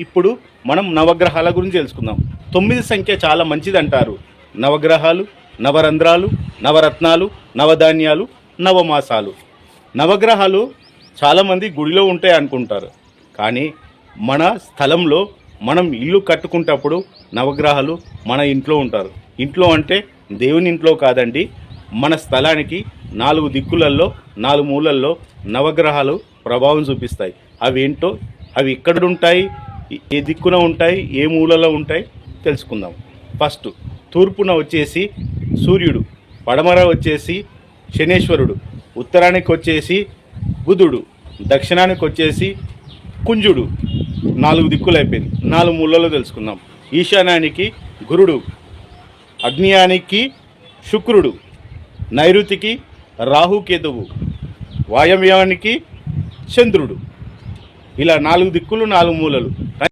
ఇప్పుడు మనం నవగ్రహాల గురించి తెలుసుకుందాం. తొమ్మిది సంఖ్య చాలా మంచిది అంటారు నవగ్రహాలు నవరంధ్రాలు నవరత్నాలు నవధాన్యాలు నవమాసాలు. నవగ్రహాలు చాలామంది గుడిలో ఉంటాయి అనుకుంటారు. కానీ మన స్థలంలో మనం ఇల్లు కట్టుకుంటప్పుడు నవగ్రహాలు మన ఇంట్లో ఉంటారు. ఇంట్లో అంటే దేవుని ఇంట్లో కాదండి మన స్థలానికి నాలుగు దిక్కులలో నాలుగు మూలల్లో నవగ్రహాలు ప్రభావం చూపిస్తాయి. అవి ఏంటో అవి ఎక్కడుంటాయి? ఏ దిక్కున ఉంటాయి ఏ మూలలో ఉంటాయి తెలుసుకుందాం. ఫస్ట్ తూర్పున వచ్చేసి సూర్యుడు పడమర వచ్చేసి శనేశ్వరుడు ఉత్తరానికి వచ్చేసి బుధుడు దక్షిణానికి వచ్చేసి కుంజుడు. నాలుగు దిక్కులు అయిపోయింది నాలుగు మూలలో తెలుసుకుందాం. ఈశాన్యానికి గురుడు అగ్నియానికి శుక్రుడు నైరుతికి రాహుకేతువు వాయవ్యానికి చంద్రుడు. ఇలా నాలుగు దిక్కులు నాలుగు మూలలు.